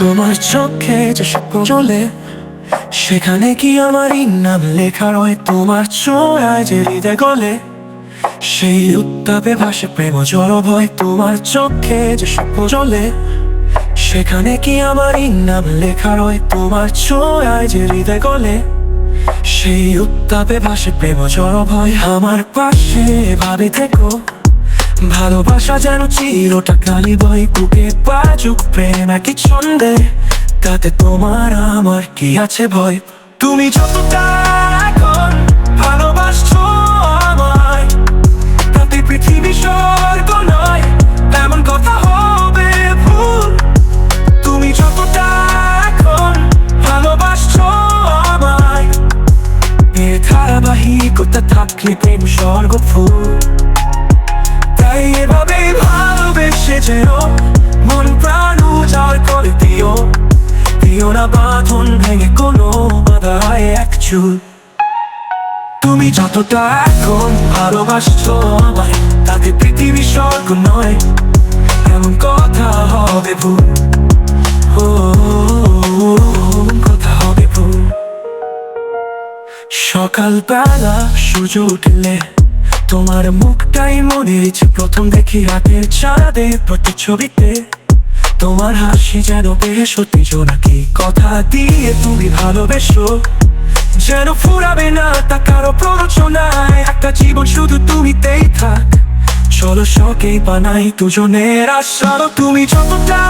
তোমার চোখে যে স্বপ্ন চলে, সেখানে কি আমার নাম লেখা রয়? তোমার চোরায় যে হৃদয় গলে, সেই উত্তাপে ভাসে প্রেম জড় ভয়। তোমার চোখে যে স্বপ্ন চলে, সেখানে কি আমার নাম লেখা রয়? তোমার চোরায় যে হৃদয় গলে, সেই উত্তাপে ভাসে প্রেম জড় ভয়। আমার পাশে ভাবে থেকো। ভালোবাসা যেন চিরটা কালি বই বুকে বাজুক প্রেম একই ছন্দে। তাতে তোমার আমার কি আছে ভয়? তুমি যতটা এখন তাতে পৃথিবী নয় কথা হবে তুমি এখন ধারাবাহিকতা থাকলে প্রেম স্বর্গ ফুল। তাই এভাবেই ভালোবেসে যেও। মন প্রাণ উজাড় করে দিও। দিও না বাঁধন ভেঙে কোনো বাধায় এক চুল। তুমি যতটা এখন ভালোবাসছো আমায়, তাতে পৃথিবী স্বর্গ নয়, এমন কথা হবে ভুল। ও কথা হবে ভুল। সকালবেলা সূর্য উঠলে তোমার মুখটাই মনে হয়েছে প্রথম দেখি হাতের চাঁদে প্রতিচ্ছবিতে তোমার হাসি যেন বেশ সত্যি নাকি? কথা দিয়ে তুমি ভালোবেসো। যেন ফুরাবে না তা কারও প্ররোচনায়। একটা জীবন শুধু তুমিতেই থাক। চলো শখেই বানাই দুজনের আশারও তুমি যতটা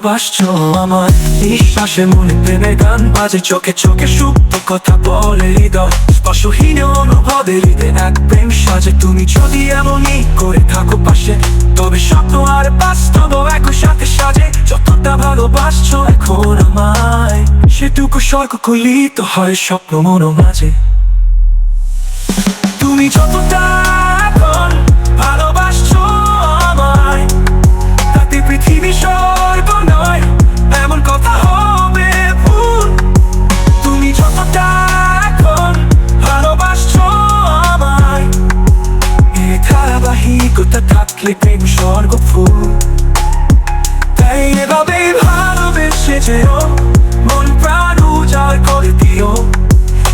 ভালোবাসছো আমার বিশ্বাসে মনে প্রেমের গান বাজে, চোখে চোখে সুপ্ত কথা বলে হৃদয়। স্পর্শহীন অনুভবে হৃদয় এক প্রেম সাজে। তুমি যদি এমনই করে থাকো পাশে, তবে স্বপ্ন আর বাস্তব একই সাথে সাজে। যতটা ভালোবাসছো এখন আমায়, সেটুকু স্বর্গ কলিত হয় স্বপ্ন মনো মাঝে ধারাবাহিকতা থাকলে প্রেম স্বর্গ ফুল তাই এভাবেই ভালোবেসে যেও মন প্রাণ উজাড় করে দিও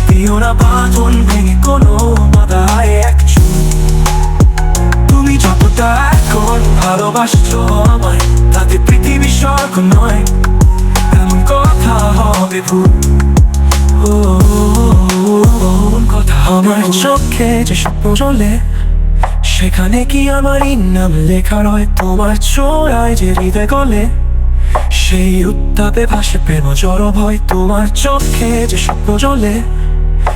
দিও না বাঁধন ভেঙে কোনো বাধায় এক তুমি যতটা এখন ভালোবাসছো আমায় তাতে পৃথিবী স্বর্গ নয় এমন কথা হবে ভুল ও কথা আমার চোখে যে স্বপ্ন চলে সেখানে কি আমার নাম লেখা রয়? তোমার চোরায় যে হৃদয় গলে। সেই উত্তাপে ভাসে প্রেম জড় ভয় তোমার চোখে যে স্বপ্ন চলে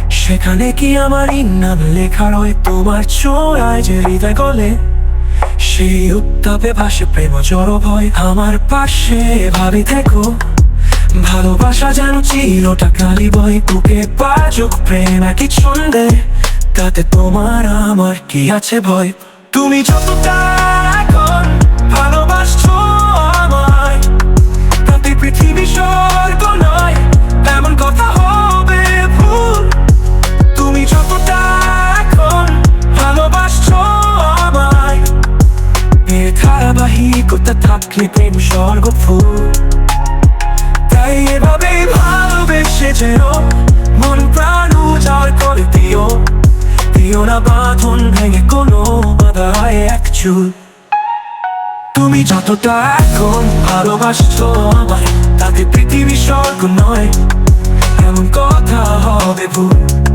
সেখানে কি আমার নাম লেখা রয়? তোমার চোরায় যে হৃদয় গলে। সেই উত্তাপে ভাসে প্রেম জড় ভয় আমার পাশে ভাবি থেকো। ভালোবাসা যেন চিরটা কালি বই বুকে বাজুক প্রেম একই ছন্দে। তাতে তোমার আমার কি আছে ভয়? তুমি যতটা এখন ভালোবাসছো আমায়, তাতে পৃথিবী স্বর্গ নয়, এমন কথা হবে ভুল। তুমি যতটা এখন আমায় ধারাবাহিকতা থাকলে প্রেম স্বর্গ ফুল। তাই এভাবেই ভালোবেসে মন প্রাণ না বাঁধন ভেঙে কোনো বাধায় এক তুমি যতটা এখন ভালোবাসছো আমায়, তাতে পৃথিবী স্বর্গ নয়, এমন কথা হবে ভুল।